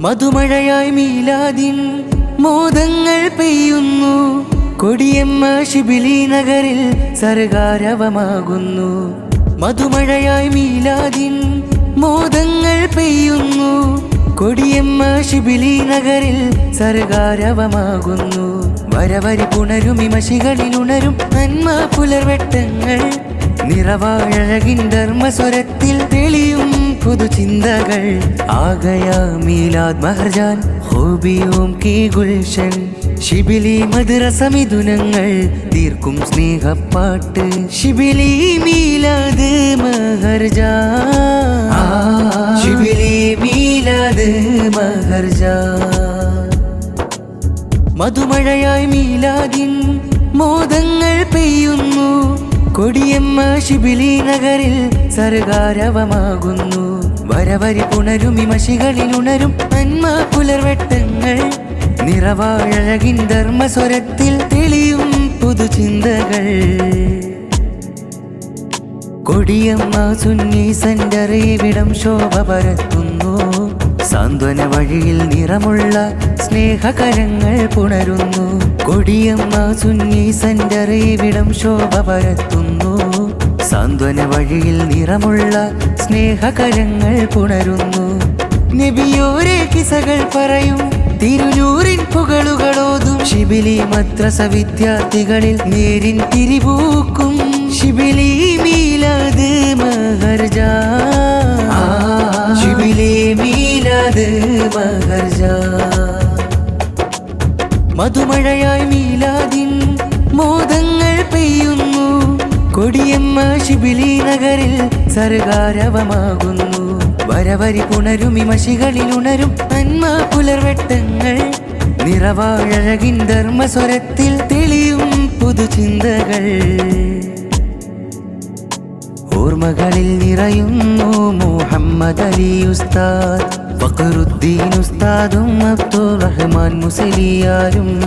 മധുമഴയായി മീലാദിൻ മോദങ്ങൾ പെയ്യുന്നു. കൊടിയമ്മ ശിബിലി നഗരിൽ സർഗാരവമാകുന്നു. മധുമഴയായി മീലാദിൻ മോദങ്ങൾ പെയ്യുന്നു. കൊടിയമ്മ ശിബിലി നഗരിൽ സർഗാരവമാകുന്നു. വരവരി പുണരും ഇമശികളിൽ ഉണരും നന്മ പുലർവെട്ടങ്ങൾ. നിറവാഴകിൻ ധർമ്മസ്വരത്തിൽ തെളിയും പുതുചിന്തകൾ ആകയാ മീലാദ് മഹർജാൻ ഹോബിയും കീ ഗുൽഷൻ ശിബിലി മധുരസമിഥുനങ്ങൾ തീർക്കും സ്നേഹപ്പാട്ട്. ശിബിലി മീലാദ് മഹർജാൻ. ശിബിലി മീലാദ് മഹർജാൻ. മധുമഴയായി മീലാദിൻ മോദങ്ങൾ കൊടിയമ്മ ശിബിലി നഗരിൽ സർഗാരവമാകുന്നു. വരവരി പുണരും ഇമശികളിൽ ഉണരും നന്മ പുലർവെട്ടങ്ങൾ. നിറവാഴകിൻ ധർമ്മസ്വരത്തിൽ തെളിയും പുതുചിന്തകൾ. കൊടിയമ്മ സുന്നി സെന്ററിവിടം ശോഭ പരത്തുന്നു. സാന്ത്വന വഴിയിൽ നിറമുള്ള സ്നേഹകരങ്ങൾ പുണരുന്നു. കൊടിയമ്മ സുന്നി സെന്ററിവിടം ശോഭ പരത്തുന്നു. സാന്ത്വന വഴിയിൽ നിറമുള്ള സ്നേഹകരങ്ങൾ പുണരുന്നു. നബിയോരെ കിസകൾ പറയും തിരുനൂറിൻ പുകളുകളോതും ശിബിലി മദ്രസ വിദ്യാർത്ഥികളിൽ നേരിൻ തിരിവൂക്കും. ശിബിലി മീലാത് മഹർജ. ശിബിലി മീലാത് മഹർജാ. മധുമഴയായി മീലാദിൻ മോദങ്ങൾ പെയ്യുന്നു. കൊടിയമ്മ ശിബിലി നഗരിൽ സർഗാരവമാകുന്നു. വരവരി പുണരും ഇമശികളിൽ ഉണരും നന്മ പുലർവെട്ടങ്ങൾ. നിറവാഴകിൻ ധർമ്മസ്വരത്തിൽ തെളിയും പുതുചിന്തകൾ. ഓർമ്മകളിൽ നിറയുന്നു മുഹമ്മദ് അലി ഉസ്താദ്. ഫഖറുദ്ദീൻ ഉസ്താദും അബ്ദുൾ റഹ്മാൻ മുസലിയാരും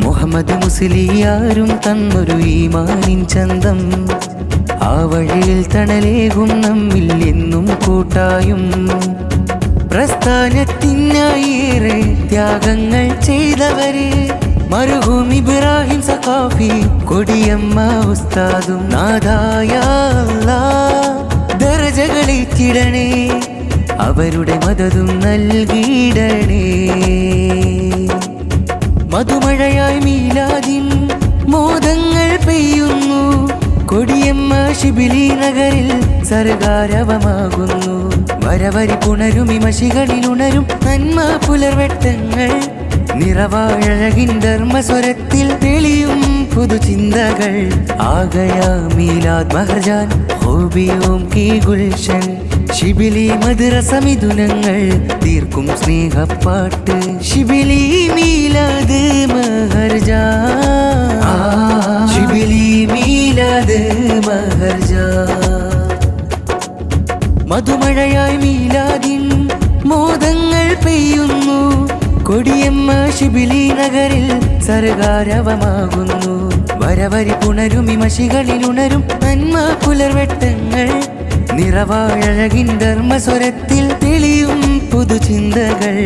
മുഹമ്മദ് മുസ്ലിയാരും തന്നൊരു ഈമാനിൻ ചന്തം. ആ വഴിയിൽ തണലേകും നമ്മിൽ എന്നും കൂട്ടായും. പ്രസ്ഥാനത്തിനായേറെ ത്യാഗങ്ങൾ ചെയ്തവര് മരുഭൂമി ഇബ്രാഹിം സഖാഫി കൊടിയമ്മ ഉസ്താദും നാദായ ദരജകളേറ്റിടണേ അവരുടെ മതതും നൽകിയിടണേ. മധുമഴയായി മീലാദിൻ മോദങ്ങൾ പെയ്യുന്നു. കൊടിയമ്മ ശിബിലി നഗരിൽ സർഗാരവമാകുന്നു. വരവരി പുണരും ഇമശികളിൽ ഉണരും നന്മ പുലർവെട്ടങ്ങൾ. നിറവാഴകിൻ ധർമ്മസ്വരത്തിൽ തെളിയും പുതുചിന്തകൾ. ആകയാ മീലാദ് മഹർജാൻ ഹോബിയോം കീ ഗുൽഷൻ ശിബിലി മധുരസമിഥുനങ്ങൾ തീർക്കും സ്നേഹപ്പാട്ട്. ശിബിലി മീലാത് മഹർജ. ശിബിലി മീലാത് മഹർജ. മധുമഴയായി മീലാതിൻ മോദങ്ങൾ പെയ്യുന്നു. കൊടിയമ്മ ശിബിലി നഗരിൽ സർഗാരവമാകുന്നു. വരവരി പുണരും ഇമശികളിൽ ഉണരും നന്മ പുലർവെട്ടങ്ങൾ നിറവാഴകിൻ ധർമ്മസ്വരത്തിൽ തെളിയും പുതുചിന്തകൾ.